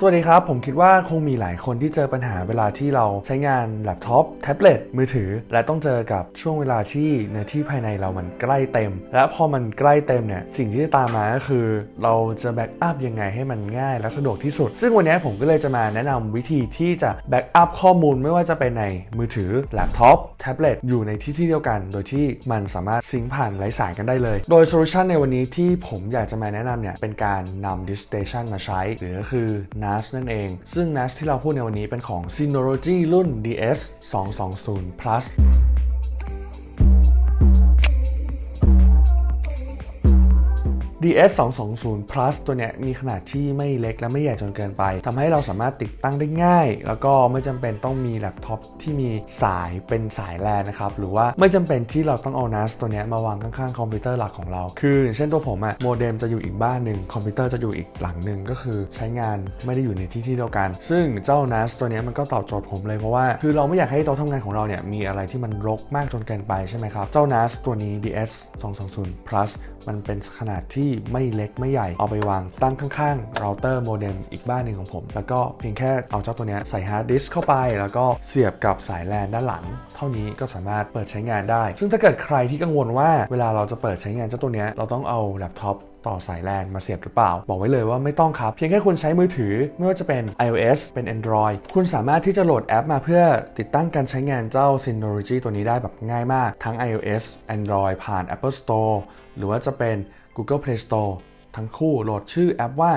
สวัสดีครับ ผมคิดว่าคงมีหลายคนที่เจอปัญหาเวลาที่เราใช้งานแล็ปท็อปแท็บเล็ตมือถือ และต้องเจอกับช่วงเวลาที่เนื้อที่ภายในเรามันใกล้เต็ม และพอมันใกล้เต็มเนี่ยสิ่งที่จะตามมาก็คือ เราจะแบ็กอัพยังไงให้มันง่ายและสะดวกที่สุด ซึ่งวันนี้ผมก็เลยจะมาแนะนำวิธีที่จะแบ็กอัพข้อมูลไม่ว่าจะเป็นในมือถือแล็ปท็อปแท็บเล็ตอยู่ในที่ที่เดียวกัน โดยที่มันสามารถซิงผ่านไร้สายกันได้เลย โดยโซลูชันในวันนี้ที่ผมอยากจะมาแนะนำเนี่ยเป็นการนำ Distation มาใช้หรือก็คือ NAS นั่นเอง ซึ่ง NAS ที่เราพูดในวันนี้เป็นของ Synology รุ่น DS 220 Plus DS 220 Plus ตัวเนี้ยมีขนาดที่ไม่เล็กและไม่ใหญ่จนเกินไปทำให้เราสามารถติดตั้งได้ง่าย แล้วก็ไม่จำเป็นต้องมีแล็ปท็อปที่มีสายเป็นสายแลนนะครับ หรือว่าไม่จำเป็นที่เราต้องเอา NAS ตัวเนี้ยมาวางข้างๆ คอมพิวเตอร์หลักของเรา คือ เช่นตัวผมอะโมเด็มจะอยู่อีกบ้านหนึ่งคอมพิวเตอร์จะอยู่อีกหลังหนึ่งก็คือใช้งานไม่ได้อยู่ในที่ที่เดียวกัน ซึ่งเจ้า NAS ตัวเนี้ยมันก็ตอบโจทย์ผมเลยเพราะว่าคือเราไม่อยากให้โต๊ะทำงานของเราเนี่ยมีอะไรที่มันรกมากจนเกินไปใช่ไหมครับเจ้า NAS ตัวนี้ DS 220 Plus มันเป็นขนาดที่ไม่เล็กไม่ใหญ่เอาไปวางตั้งข้างๆเราเตอร์โมเด็มอีกบ้านหนึ่งของผม แล้วก็เพียงแค่เอาเจ้าตัวนี้ใส่ฮาร์ดดิสก์เข้าไป แล้วก็เสียบกับสายแลนด้านหลัง เท่านี้ก็สามารถเปิดใช้งานได้ ซึ่งถ้าเกิดใครที่กังวลว่าเวลาเราจะเปิดใช้งานเจ้าตัวนี้เราต้องเอาแล็ปท็อปต่อสายแลนมาเสียบหรือเปล่า บอกไว้เลยว่าไม่ต้องครับ เพียงแค่คุณใช้มือถือไม่ว่าจะเป็น iOS เป็น Android คุณสามารถที่จะโหลดแอปมาเพื่อติดตั้งการใช้งานเจ้า Synology ตัวนี้ได้แบบง่ายมาก ทั้ง iOS Android ผ่าน Apple Store หรือว่าจะเป็น Google Play Store ทั้งคู่โหลดชื่อแอปว่า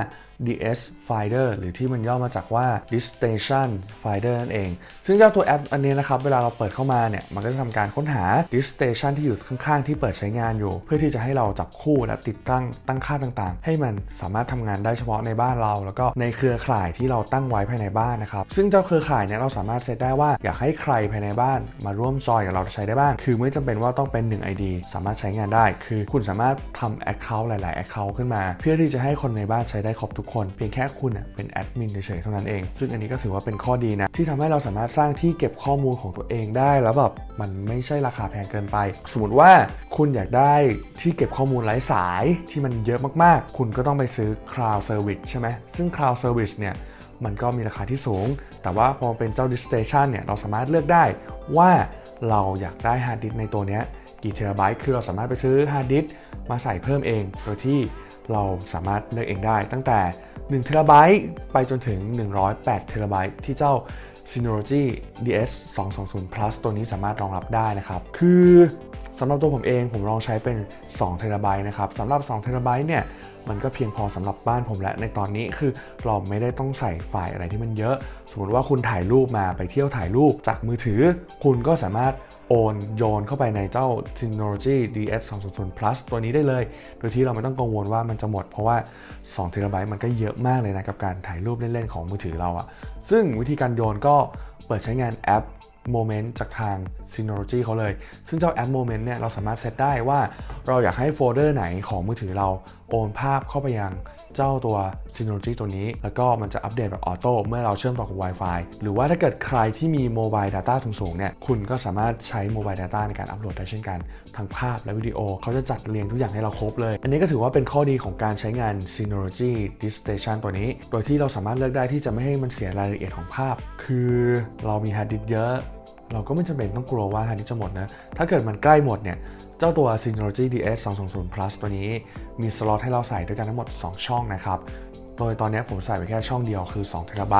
DS Finder หรือที่มันย่อมาจากว่า Distation Finder นั่นเอง ซึ่งเจ้าตัวแอปอันนี้นะครับ เวลาเราเปิดเข้ามาเนี่ย มันก็จะทำการค้นหา Distation ที่อยู่ข้างๆ ที่เปิดใช้งานอยู่ เพื่อที่จะให้เราจับคู่และติดตั้งตั้งค่าต่างๆ ให้มันสามารถทำงานได้เฉพาะในบ้านเรา แล้วก็ในเครือข่ายที่เราตั้งไว้ภายในบ้านนะครับ ซึ่งเจ้าเครือข่ายเนี่ยเราสามารถเซตได้ว่าอยากให้ใครภายในบ้าน มาร่วมจอยกับเราใช้ได้บ้าง คือไม่จำเป็นว่าต้องเป็น 1 ID สามารถใช้งานได้ คือคุณสามารถทำ Account หลาย ๆ Account ขึ้นมา เพื่อที่จะให้คนในบ้านใช้ได้ครบทุกคนเพียงแค่คุณเป็นแอดมินเฉยๆเท่านั้นเอง ซึ่งอันนี้ก็ถือว่าเป็นข้อดีนะ ที่ทำให้เราสามารถสร้างที่เก็บข้อมูลของตัวเองได้แล้วแบบมันไม่ใช่ราคาแพงเกินไป สมมติว่าคุณอยากได้ที่เก็บข้อมูลไร้สายที่มันเยอะมากๆ คุณก็ต้องไปซื้อ Cloud Service ใช่ไหมซึ่ง Cloud Service เนี่ยมันก็มีราคาที่สูง แต่ว่าพอเป็นเจ้า Distation เนี่ย เราสามารถเลือกได้ว่าเราอยากได้ฮาร์ดดิสในตัวนี้กี่เทราไบต์ คือเราสามารถไปซื้อฮาร์ดดิสมาใส่เพิ่มเอง โดยที่ เราสามารถเลือกเองได้ตั้งแต่1เทราไบต์ไปจนถึง 108เทราไบต์ที่เจ้า Synology DS 220 Plus ตัวนี้สามารถรองรับได้นะครับ คือ สำหรับตัวผมเองผมลองใช้เป็น2เทราไบต์นะครับสำหรับ2เทราไบต์เนี่ยมันก็เพียงพอสำหรับบ้านผมและในตอนนี้คือเราไม่ได้ต้องใส่ไฟล์อะไรที่มันเยอะ สมมติว่าคุณถ่ายรูปมาไปเที่ยวถ่ายรูปจากมือถือ คุณก็สามารถโอนโยนเข้าไปในเจ้า Synology DS 200 Plus ตัวนี้ได้เลย โดยที่เราไม่ต้องกังวลว่ามันจะหมด เพราะว่า2 t b มันก็เยอะมากเลยนะกับการถ่ายรูปเล่นๆของมือถือเราอะซึ่งวิธีการโยนก็เปิดใช้งานแอป Moment จากทาง Synology เขาเลย ซึ่งเจ้าแอป Moment เนี่ยเราสามารถเซตได้ว่าเราอยากให้โฟลเดอร์ไหนของมือถือเราโอนภาพเข้าไปยังเจ้าตัว Synology ตัวนี้ แล้วก็มันจะอัปเดตแบบออโต้เมื่อเราเชื่อมต่อกับ Wi-Fi หรือว่าถ้าเกิดใครที่มีโมบาย Data สูงๆเนี่ยคุณก็สามารถใช้โมบาย Data ในการอัปโหลดได้เช่นกัน ทั้งภาพและวิดีโอเขาจะจัดเรียงทุกอย่างให้เราครบเลย อันนี้ก็ถือว่าเป็นข้อดีของการใช้งาน Synology Distation ตัวนี้ โดยที่เราสามารถเลือกได้ที่จะไม่ให้มันเสียรายละเอียดของภาพ คือเรามีฮาร์ดดิสก์เยอะ เราก็ไม่จำเป็นต้องกลัวว่าฮาร์ดดิสก์จะหมดนะ ถ้าเกิดมันใกล้หมดเนี่ย เจ้าตัว Synology DS 220 Plus ตัวนี้มีสล็อตให้เราใส่ด้วยกันทั้งหมด 2 ช่องนะครับ โดยตอนนี้ผมใส่ไปแค่ช่องเดียวคือ2 t b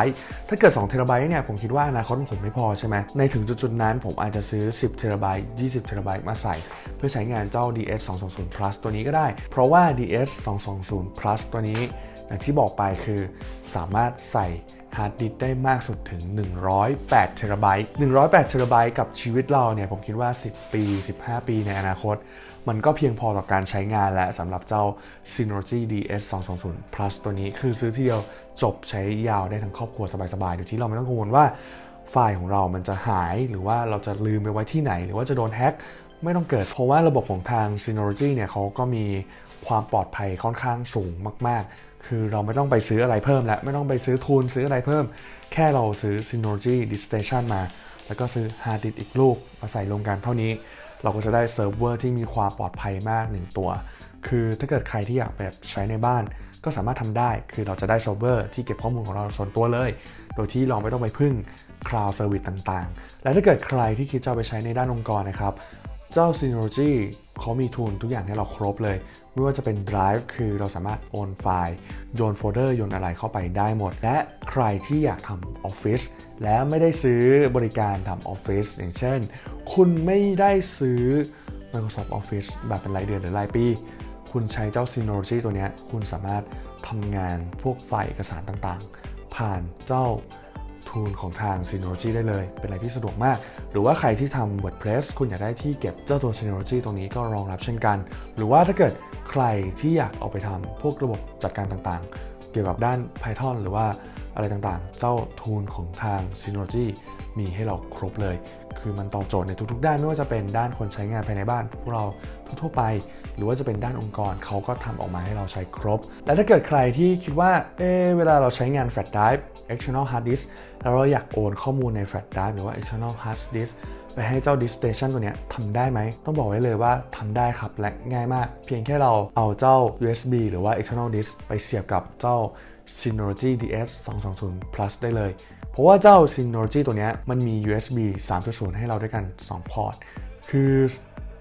ถ้าเกิด2 t b เนี่ยผมคิดว่าอนาคตผมไม่พอใช่ไหมในถึงจุดๆนั้นผมอาจจะซื้อ 10 t b 20 t b มาใส่ เพื่อใช้งานเจ้า DS 220 Plus ตัวนี้ก็ได้ เพราะว่า DS 220 Plus ตัวนี้อย่างที่บอกไปคือสามารถใส่ฮาร์ดดิสก์ได้มากสุดถึง 108เทราไบต์108เทราไบต์กับชีวิตเราเนี่ยผมคิดว่า 10 ปี 15 ปีในอนาคต มันก็เพียงพอต่อการใช้งานและสำหรับเจ้า Synology DS 220 Plus ตัวนี้คือซื้อทีเดียวจบใช้ยาวได้ทั้งครอบครัวสบายๆ โดยที่เราไม่ต้องกังวลว่าไฟล์ของเรามันจะหายหรือว่าเราจะลืมไปไว้ที่ไหน หรือว่าจะโดนแฮ็กไม่ต้องเกิด เพราะว่าระบบของทาง Synology เนี่ยเขาก็มีความปลอดภัยค่อนข้างสูงมาก ๆ คือเราไม่ต้องไปซื้ออะไรเพิ่มแล้ว ไม่ต้องไปซื้อทูลซื้ออะไรเพิ่ม แค่เราซื้อ Synology Distation มา แล้วก็ซื้อฮาร์ดดิสก์อีกลูกมาใส่รวมกันเท่านี้ เราก็จะได้เซิร์ฟเวอร์ที่มีความปลอดภัยมากหนึ่งตัว คือถ้าเกิดใครที่อยากแบบใช้ในบ้าน ก็สามารถทำได้ คือเราจะได้เซิร์ฟเวอร์ที่เก็บข้อมูลของเราส่วนตัวเลย โดยที่เราไม่ต้องไปพึ่งคลาวด์เซอร์วิสต่างๆ และถ้าเกิดใครที่คิดจะไปใช้ในด้านองค์กรนะครับ เจ้า Synology เขามีทูลทุกอย่างให้เราครบเลย ไม่ว่าจะเป็น Drive คือเราสามารถโอนไฟล์ โยนโฟลเดอร์ โยนอะไรเข้าไปได้หมด และใครที่อยากทำ Office และไม่ได้ซื้อบริการทำ Office อย่างเช่น คุณไม่ได้ซื้อ Microsoft Office แบบเป็นรายเดือนหรือรายปี คุณใช้เจ้า Synology ตัวเนี้ยคุณสามารถทำงานพวกไฟล์เอกสารต่างๆ ผ่านเจ้า ทูลของทาง Synology ได้เลย เป็นอะไรที่สะดวกมาก หรือว่าใครที่ทำ WordPress คุณอยากได้ที่เก็บเจ้าตัว Synology ตรงนี้ก็รองรับเช่นกัน หรือว่าถ้าเกิดใครที่อยากเอาไปทำพวกระบบจัดการต่างๆ เกี่ยวกับด้าน Python หรือว่า อะไรต่างๆ เจ้าทูลของทาง Synology มีให้เราครบเลย คือมันตอบโจทย์ในทุกๆ ด้านไม่ว่าจะเป็นด้านคนใช้งานภายในบ้านพวกเราทั่วๆไป หรือว่าจะเป็นด้านองค์กรเขาก็ทำออกมาให้เราใช้ครบ และถ้าเกิดใครที่คิดว่าเอเวลาเราใช้งาน flash drive external hard disk แล้วเราอยากโอนข้อมูลใน flash drive หรือว่า external hard disk ไปให้เจ้า disk station ตัวเนี้ยทำได้ไหม ต้องบอกไว้เลยว่าทำได้ครับ และง่ายมาก เพียงแค่เราเอาเจ้า USB หรือว่า external disk ไปเสียบกับเจ้า Synology DS 220 Plus ได้เลย เพราะว่าเจ้า Synology ตัวนี้มันมี USB 3.0 ให้เราด้วยกัน 2 พอร์ต คือ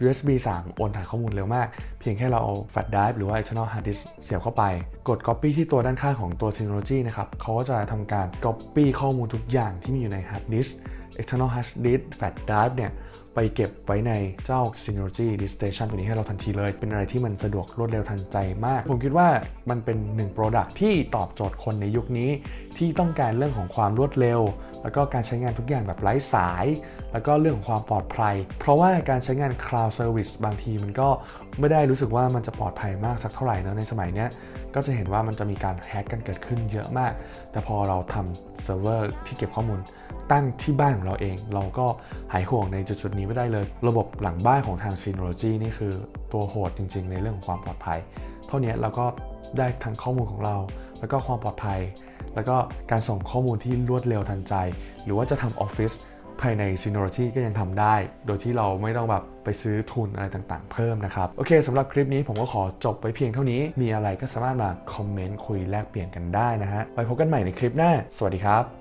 USB 3 โอนถ่ายข้อมูลเร็วมาก เพียงแค่เราเอา flash drive หรือว่า external hard disk เสียบเข้าไป กด copy ที่ตัวด้านข้างของตัว Synology นะครับเขาก็จะทำการ copy ข้อมูลทุกอย่างที่มีอยู่ใน hard disk external hard disk flash drive เนี่ยไปเก็บไว้ในเจ้า Synology Disk Station ตัวนี้ให้เราทันทีเลย เป็นอะไรที่มันสะดวกรวดเร็วทันใจมาก ผมคิดว่ามันเป็นหนึ่ง Product ที่ตอบโจทย์คนในยุคนี้ ที่ต้องการเรื่องของความรวดเร็ว แล้วก็การใช้งานทุกอย่างแบบไร้สาย แล้วก็เรื่องของความปลอดภัย เพราะว่าการใช้งาน Cloud Service บางทีมันก็ไม่ได้รู้สึกว่ามันจะปลอดภัยมากสักเท่าไหร่นะในสมัยนี้ก็จะเห็นว่ามันจะมีการแฮกกันเกิดขึ้นเยอะมาก แต่พอเราทำเซิร์ฟเวอร์ที่เก็บข้อมูลตั้งที่บ้านของเราเอง เราก็หายห่วงในจุดๆนี้ไม่ได้เลย ระบบหลังบ้านของทาง Synology นี่คือตัวโหดจริง ๆ ในเรื่องของความปลอดภัย เท่านี้เราก็ได้ทั้งข้อมูลของเรา แล้วก็ความปลอดภัย แล้วก็การส่งข้อมูลที่รวดเร็วทันใจ หรือว่าจะทำออฟฟิศภายใน Synology ก็ยังทำได้ โดยที่เราไม่ต้องแบบไปซื้อทุนอะไรต่างๆ เพิ่มนะครับ โอเคสำหรับคลิปนี้ผมก็ขอจบไว้เพียงเท่านี้ มีอะไรก็สามารถมาคอมเมนต์คุยแลกเปลี่ยนกันได้นะฮะ ไว้พบกันใหม่ในคลิปหน้า สวัสดีครับ